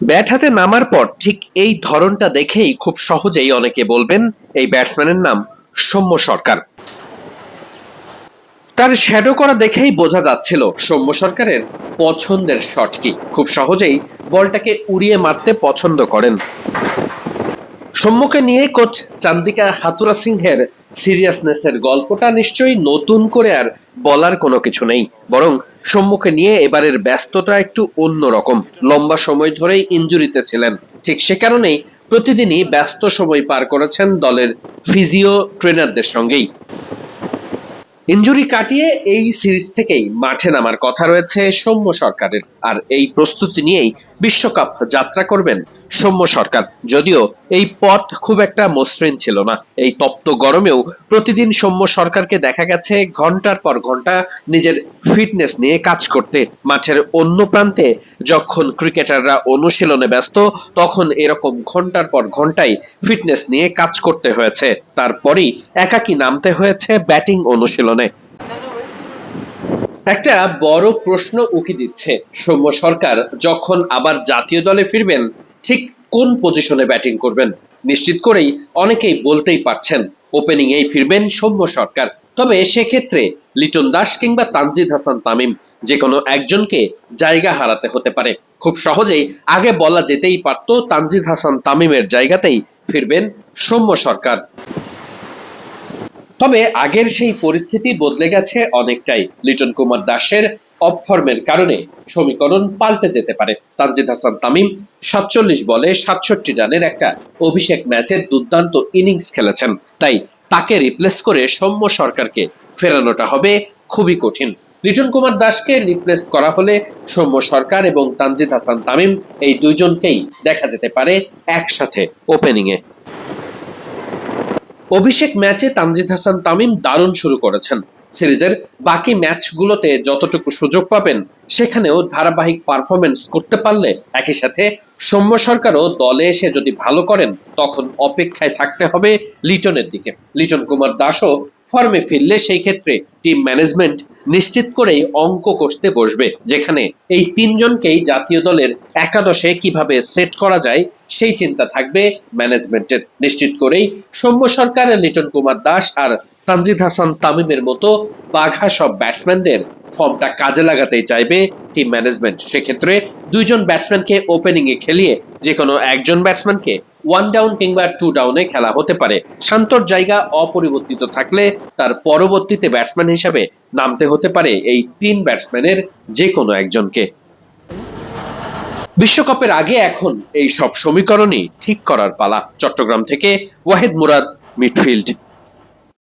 Bat হাতে নামার পর ঠিক এই ধরনটা দেখেই খুব সহজেই অনেকে বলবেন, এই ব্যাটসম্যানের নাম সৌম্য সরকার। তার শ্যাডো করা দেখেই বোঝা যাচ্ছিল সৌম্য সরকারের পছন্দের শট কি। খুব সহজেই বলটাকে উড়িয়ে মারতে পছন্দ করেন। সৌম্যকে নিয়ে কোচ চান্দিকা হাতুরা সিংহের সিরিয়াসনেসের গল্পটা নিশ্চয়ই নতুন করে আর বলার কোনো কিছু নেই, বরং সম্মুখে নিয়ে এবারের ব্যস্ততা একটু অন্য রকম। লম্বা সময় ধরেই ইঞ্জুরিতে ছিলেন। ঠিক সে কারণেই প্রতিদিনই ব্যস্ত সময় পার করেছেন দলের ফিজিও ট্রেনারদের সঙ্গেই। ইঞ্জুরি কাটিয়ে এই সিরিজ থেকেই মাঠে নামার কথা রয়েছে সৌম্য সরকারের। আর এই প্রস্তুতি নিয়েই বিশ্বকাপ যাত্রা করবেন সৌম্য সরকার। যদিও এই পথ খুব একটা মসৃণ ছিল না। এই তপ্ত গরমেও প্রতিদিন সৌম্য সরকারকে দেখা গেছে ঘণ্টার পর ঘণ্টা নিজের ফিটনেস নিয়ে কাজ করতে। মাঠের অন্য প্রান্তে যখন ক্রিকেটাররা অনুশীলনে ব্যস্ত, তখন এরকম ঘণ্টার পর ঘন্টাই ফিটনেস নিয়ে কাজ করতে হয়েছে। তারপরই একাকি নামতে হয়েছে ব্যাটিং অনুশীলনে। একটা বড় প্রশ্ন উকি দিচ্ছে সৌম্য সরকার যখন আবার জাতীয় দলে ফিরবেন, ঠিক কোন পজিশনে ব্যাটিং করবেন? নিশ্চিত করেই অনেকেই বলতেই পারছেন ওপেনিং এই ফিরবেন সৌম্য সরকার। তবে সেক্ষেত্রে লিটন দাস কিংবা তানজিদ হাসান তামিম যে কোনো একজনকে জায়গা হারাতে হতে পারে। খুব সহজেই আগে বলা যেতেই পারত তানজিদ হাসান তামিমের জায়গাতেই ফিরবেন সৌম্য সরকার। তবে আগের সেই পরিস্থিতি বদলে গেছে অনেকটাই। লিটন কুমার দাসের অফ ফর্মের কারণে সমীকরণ পাল্টে যেতে পারে। তানজিদ হাসান তামিম সাতচল্লিশ বলে সাতষট্টি রানের একটা অভিষেক ম্যাচের দুর্দান্ত ইনিংস খেলেছেন। তাই তাকে রিপ্লেস করে সৌম্য সরকারকে ফেরানোটা হবে খুবই কঠিন। লিটন কুমার দাসকে রিপ্লেস করা হলে সৌম্য সরকার এবং তানজিদ হাসান তামিম এই দুইজনকেই দেখা যেতে পারে একসাথে ওপেনিংয়ে অভিষেক ম্যাচে তামজিদ হাসান তামিম দারুণ শুরু করেছেন। সিরিজের বাকি ম্যাচগুলোতে যতটুকু সুযোগ পাবেন, সেখানেও ধারাবাহিক পারফরমেন্স করতে পারলে একই সাথে সৌম্য সরকারও দলে এসে যদি ভালো করেন, তখন অপেক্ষায় থাকতে হবে লিটনের দিকে। লিটন কুমার দাসও ফর্মে ফিরলে সেই ক্ষেত্রে টিম ম্যানেজমেন্ট নিশ্চিত করেই অঙ্ক কষতে বসবে। যেখানে এই তিনজনকেই জাতীয় দলের একাদশে কীভাবে সেট করা যায়, সেই চিন্তা থাকবে ম্যানেজমেন্টের নিশ্চিত করেই সৌম্য সরকার, লিটন কুমার দাস আর তানজিদ হাসান তামিমের মতো বাঘা সব ব্যাটসম্যানদের ফর্মটা কাজে লাগাতেই চাইবে টিম ম্যানেজমেন্ট সেক্ষেত্রে দুইজন ব্যাটসম্যানকে ওপেনিংয়ে খেলিয়ে যে কোনো একজন ব্যাটসম্যানকে ওয়ান ডাউন কিংবা টু ডাউনে খেলা হতে পারে। শান্তর জায়গা অপরিবর্তিত থাকলে তার পরবর্তীতে ব্যাটসম্যান হিসাবে নামতে হতে পারে এই তিন ব্যাটসম্যানের যে কোনো একজনকে। বিশ্বকাপের আগে এখন এই সব সমীকরণই ঠিক করার পালা। চট্টগ্রাম থেকে ওয়াহিদ মুরাদ মিডফিল্ড